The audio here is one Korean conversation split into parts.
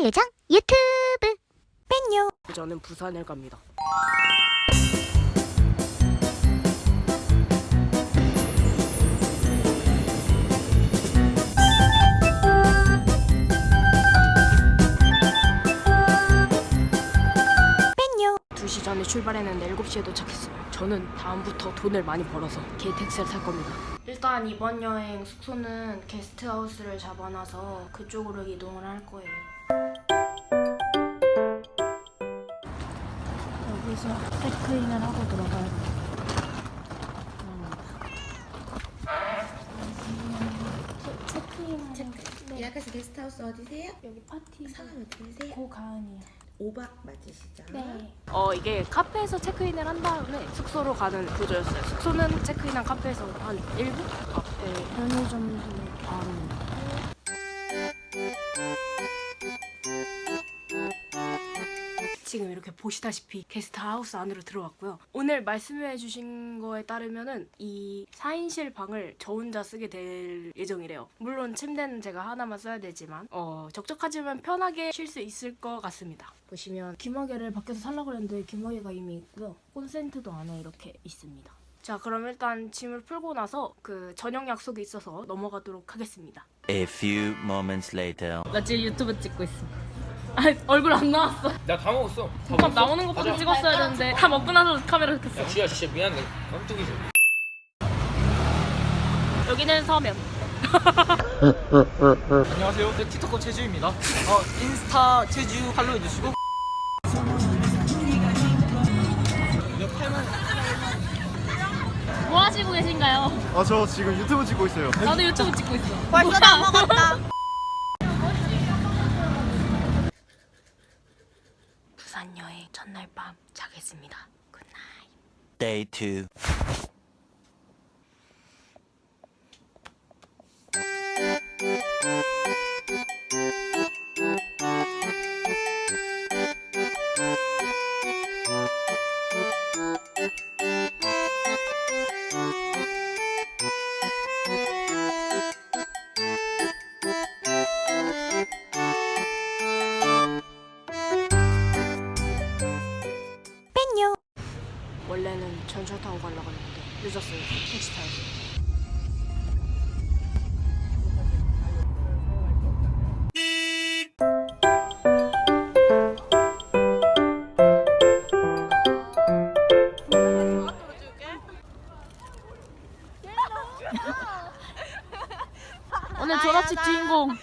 개발 예정 유튜브 뺀요 저는 부산을 갑니다. 뺀요 2시 전에 출발했는데 7시에 도착했어요. 저는 다음부터 돈을 많이 벌어서 KTX를 탈 겁니다. 일단 이번 여행 숙소는 게스트하우스를 잡아놔서 그쪽으로 이동을 할 거예요. 여기서 체크인을 하고 들어가야. 체크인 예약하신 게스트하우스 어디세요? 여기 파티 어떻게 되세요? 고가은이요. 5박 맞으시죠? 네. 어 이게 카페에서 체크인을 한 다음에 숙소로 가는 구조였어요. 숙소는 체크인한 카페에서 한 1분 앞에 편의점도 바로. 이렇게 보시다시피 게스트하우스 안으로 들어왔고요. 오늘 말씀해주신 거에 따르면은 이 4인실 방을 저 혼자 쓰게 될 예정이래요. 물론 침대는 제가 하나만 써야 되지만 어, 적적하지만 편하게 쉴 수 있을 것 같습니다. 보시면 귀마개를 밖에서 살라고 했는데 귀마개가 이미 있고요. 콘센트도 안에 이렇게 있습니다. 자 그럼 일단 짐을 풀고 나서 그 저녁 약속이 있어서 넘어가도록 하겠습니다. A few moments later. 나 지금 유튜브 찍고 있어. 아 얼굴 안 나왔어. 나 다 먹었어. 다 잠깐 먹었어? 나오는 것부터 가자. 찍었어야 되는데 다 먹고 나서 카메라 켰어. 야, 지야 진짜 미안해. 깜짝이지. 여기는 서면. 안녕하세요. 네, 틱톡커 최주입니다. 어, 인스타 최주 팔로우 해주시고. 뭐 하시고 계신가요? 아 저 지금 유튜브 찍고 있어요. 나도 유튜브 찍고 있어. 벌써 다 먹었다. 부산 여행 첫날 밤 자겠습니다. 굿나잇. Day 2. 늦었어요. 택시 타야지. 오늘 졸업식 주인공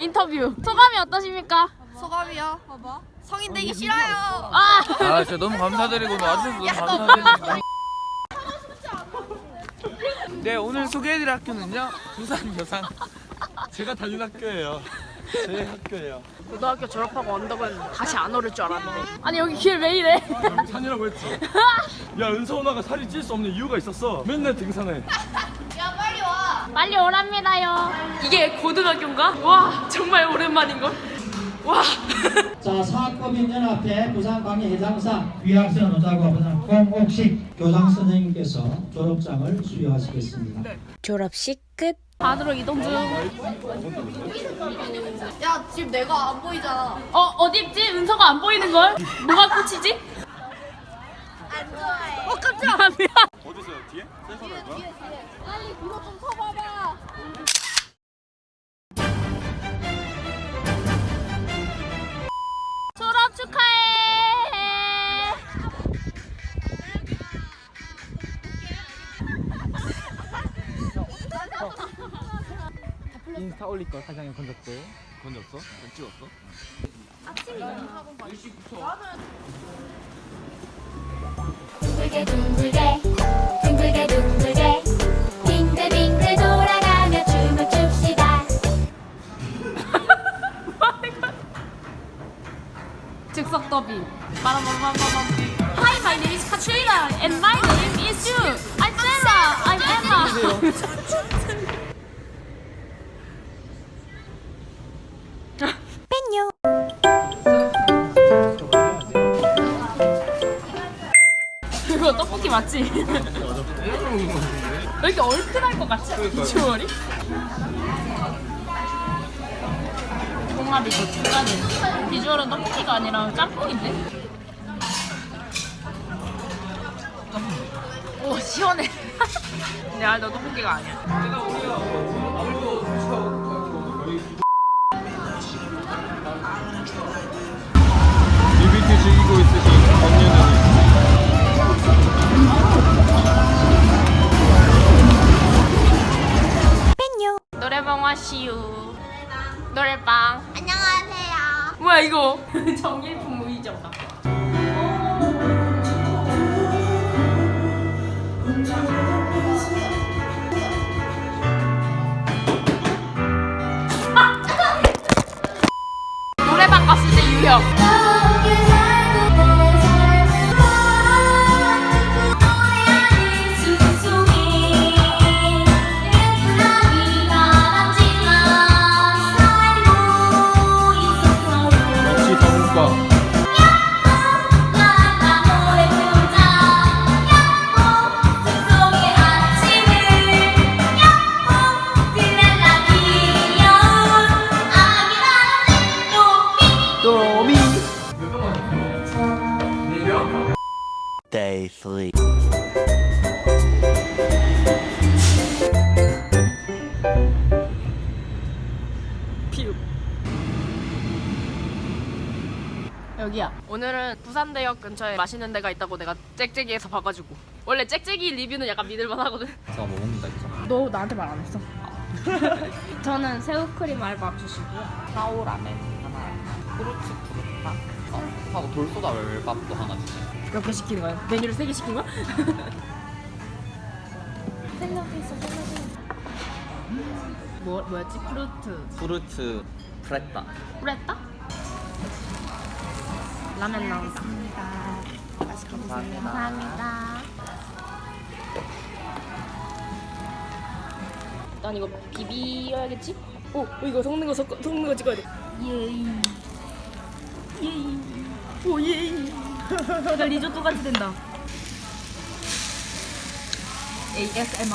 인터뷰 소감이 어떠십니까? 소감이요? 봐봐. 성인 되기 싫어요. 아 아, 진짜 너무 감사드리고 와주셔서 너무 감사드립니다. 네, 오늘 소개해드릴 학교는요. 부산 여상. 제가 다닌 학교예요. 제 학교예요. 고등학교 졸업하고 온다고 했는데 다시 안 오를 줄 알았는데 아니 여기 길 왜 이래? 산이라고 했지. 야 은서원아가 살이 찔 수 없는 이유가 있었어. 맨날 등산해. 빨리 오랍니다요. 이게 고등학교인가? 와 정말 오랜만인걸. 와. 자, 사학법인 연합회 부산광역회장상 위학선 노자고 부산 공옥식 교장 선생님께서 졸업장을 수여하시겠습니다. 졸업식 끝 반으로 이동 중. 야, 지금 내가 안 보이잖아. 어 어디 있지? 은서가 안 보이는 걸? 뭐가 끝이지? 안 좋아해. 어 깜짝이야. 어디서요? 뒤에? 센서로 할 거야? 빨리 그거 좀 쳐봐봐. 올릴 걸 사장님 건졌대. 건졌어? 찍었어? 둥글게 둥글게 둥글게 둥글게 빙글빙글 돌아가며 춤을 춥시다 즉석 더비. 빠라바바바바. Hi, my name is Katrina and my name is you. I'm Sarah. I'm Emma. 맞지? 왜 이렇게 얼큰할 것 같지? 비주얼이? 와사비 더 추가돼. 비주얼은 떡볶이가 아니라 짬뽕인데? 오 시원해. 야, 너 떡볶이가 아니야. 뭐야 이거? 정일품 무의정다. Day 3. 피우. 여기야. 오늘은 부산대역 근처에 맛있는 데가 있다고 내가 짹짹이에서 봐가지고. 원래 짹짹이 리뷰는 약간 믿을만 하거든. 제가 뭐 먹는다 했잖아. 너 나한테 말 안 했어. 저는 새우크림 알밥 주시고요. 사오라멘 하나, 후르츠 푸르타, 어, 하고 돌소다 웰밥도 하나 주세요. 몇 개 시키는 거야? 메뉴를 세개 시킨 거야? 뭐 뭐였지? 프루트. 후르츠 프레타. 프레타? 라면 나온다. 맛있게 드세요. 감사합니다. 난 이거 비비어야겠지? 오, 어, 이거 섞는 거 섞, 섞는 거 찍어야 돼. 예이. 예이. 오 예이. 약간 리조또 같이 된다. ASMR.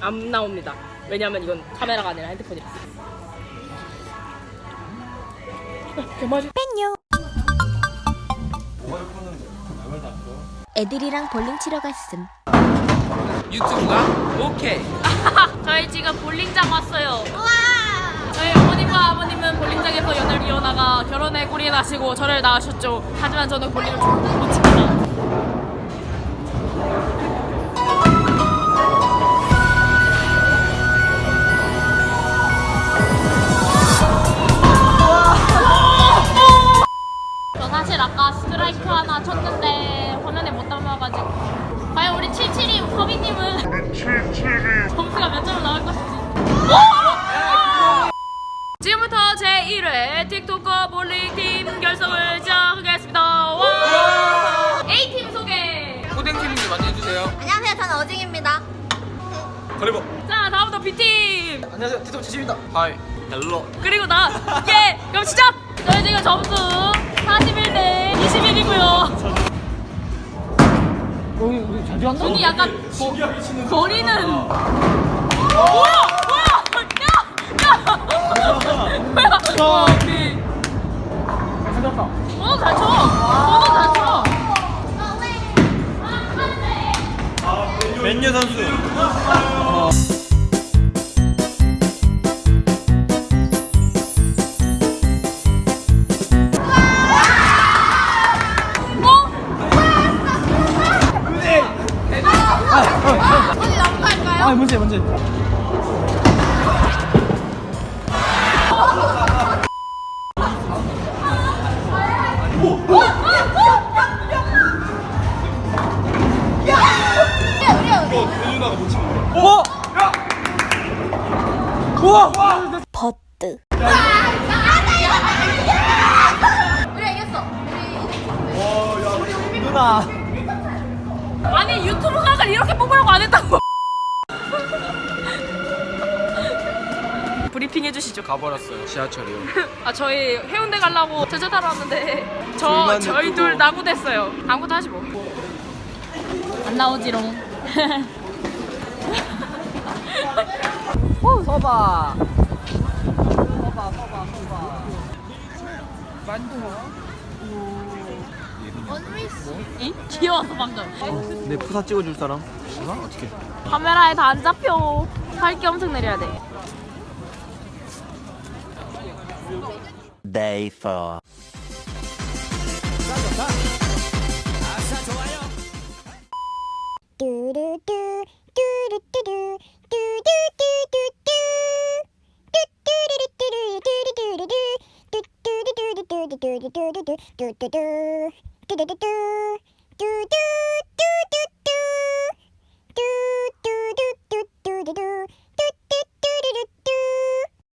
안 나옵니다. 왜냐면 이건 카메라가 아니라 핸드폰이라. 개맛이. 뺀요. 애들이랑 볼링 치러 갔음. 유튜브가 오케이. 저희 지금 볼링장 왔어요. 어머님과 아버님은 볼링장에서 연애를 이어나가 결혼에 꼬리에 나시고 저를 낳으셨죠. 하지만 저는 볼링을 좀못 칩니다. 저 사실 아까 스트라이크 하나 쳤는데 화면에 못 담아가지고 과연 우리 772 서비님은 점수가 몇 점으로 나올 것인지 1회 틱톡커 볼링팀 결성을 시작하겠습니다 와! A팀 소개 후댕팀님 많이 해주세요. 안녕하세요. 저는 어징입니다. 거리버 자 다음부터 B팀 안녕하세요. 티토 지십니다. 하이. 헬로. 그리고 나 예! 그럼 시작! 저희 지금 점수 41대 21이고요 손이 약간 거, 거리는 뭐야! 야! 아못 거야 오! 우와! 우리 이겼어. 누나. 아니 유튜브 각을 이렇게 뽑으라고 안 했다고 브리핑 해주시죠. 가버렸어요 지하철이요 아 저희 해운대 가려고 제자 타러 왔는데 저 저희 두고. 낙오됐어요. 아무것도 하지 뭐. 안 나오지롱. 어, 서봐. 서봐, 서봐, 서봐. 잉? 귀여워서 방금. 내 푸사 찍어줄 사람? 어떻게 카메라에 다 안 잡혀. 살게 엄청 내려야 돼. day four.